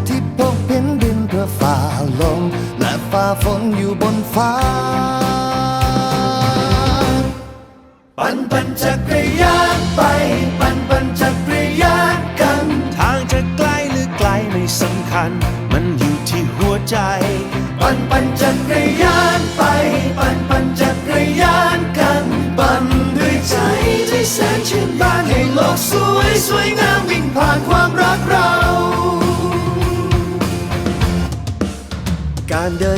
ก ฝ่าฝนอยู่บนฟ้า ปั่นปั่นจักรยานไป ปั่นปั่นจักรยานกัน ทางจะไกลหรือไกลไม่สำคัญ มันอยู่ที่หัวใจ ปั่นปั่นจักรยาน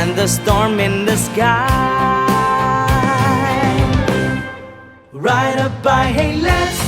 and the storm in the sky. Ride a bike, hey, let's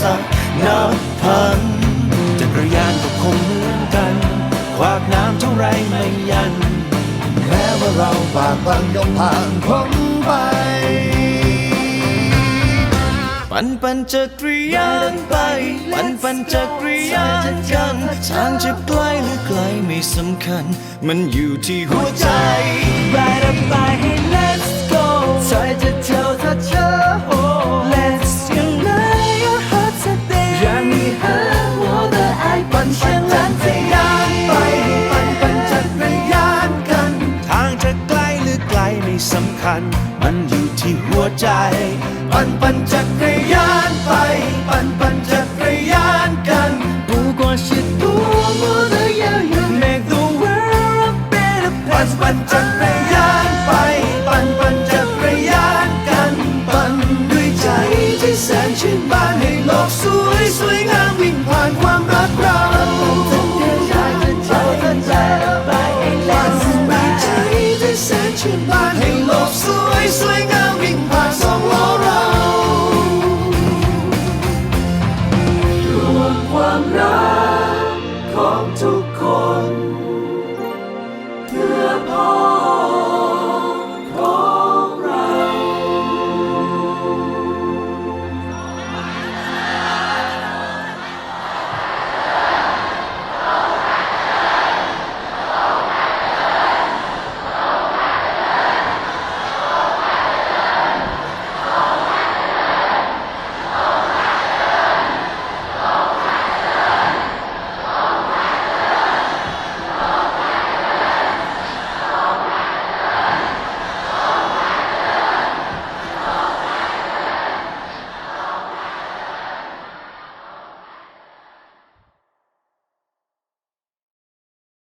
สรรคนับพันจักรยานก็คงเหมือนกัน ขวากน้ำเท่าไรไม่ยัน แม้ว่าเราบากบันย่อมผ่านพ้นไป ปันปันจักรยานไป ปันปันจักรยานกันทางจะไกลหรือไกลไม่สำคัญ มันอยู่ที่หัวใจ Ride a bike, hey, let's go. มันอยู่ที่หัวใจ ปั่นปั่นจักรยานไป ปั่นปั่นจักรยานกัน 不管是多么的遥远，Make the world a better ปั่น place ปั่นจักร